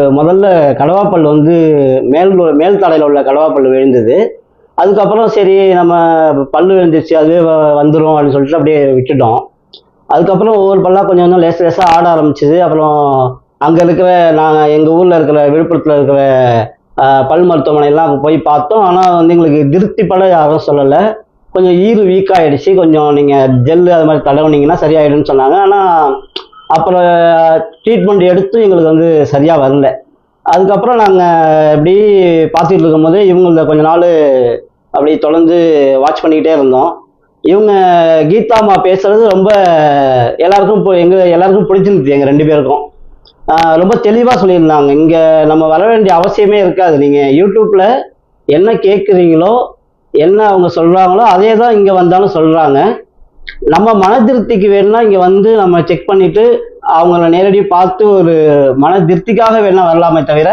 முதல்ல கடவாப்பல் வந்து மேல் மேல் தடையில் உள்ள கடவாப்பல் விழுந்தது. அதுக்கப்புறம் சரி நம்ம பல் விழுந்துச்சு அதுவே வ- வந்துரும் அப்படின்னு சொல்லிட்டு அப்படியே விட்டுட்டோம். அதுக்கப்புறம் ஒவ்வொரு பல்லாக கொஞ்சம் கொஞ்சம் லேச லேசாக ஆட ஆரம்பிச்சிது. அப்புறம் அங்கே இருக்கிற நாங்கள் எங்கள் ஊரில் இருக்கிற விழுப்புரத்தில் இருக்கிற பல் மருத்துவமனையெல்லாம் போய் பார்த்தோம். ஆனால் வந்து எங்களுக்கு திருப்திப்பட யாரும் சொல்லலை. கொஞ்சம் ஈறு வீக் கொஞ்சம் நீங்கள் ஜெல்லு அது மாதிரி தடவுனீங்கன்னா சரியாயிடும்னு சொன்னாங்க. ஆனால் அப்புறம் ட்ரீட்மெண்ட் எடுத்தும் எங்களுக்கு வந்து சரியாக வரல. அதுக்கப்புறம் நாங்கள் இப்படி பார்த்துட்டு இருக்கும்போது இவங்கள கொஞ்ச நாள் அப்படி தொடர்ந்து வாட்ச் பண்ணிக்கிட்டே இருந்தோம். இவங்க கீதா அம்மா பேசுறது ரொம்ப எல்லாருக்கும் இப்போ எங்கள் எல்லாருக்கும் பிடிச்சிருந்துச்சு எங்கள் ரெண்டு பேருக்கும். ரொம்ப தெளிவாக சொல்லியிருந்தாங்க. இங்கே நம்ம வர வேண்டிய அவசியமே இருக்காது. நீங்கள் யூடியூப்பில் என்ன கேட்குறீங்களோ என்ன அவங்க சொல்கிறாங்களோ அதே தான் இங்கே வந்தாலும் சொல்கிறாங்க நம்ம மன திருப்திக்கு வேணும்னா இங்கே வந்து நம்ம செக் பண்ணிவிட்டு அவங்கள நேரடியாக பார்த்து ஒரு மன திருப்திக்காக வேணா வரலாமே தவிர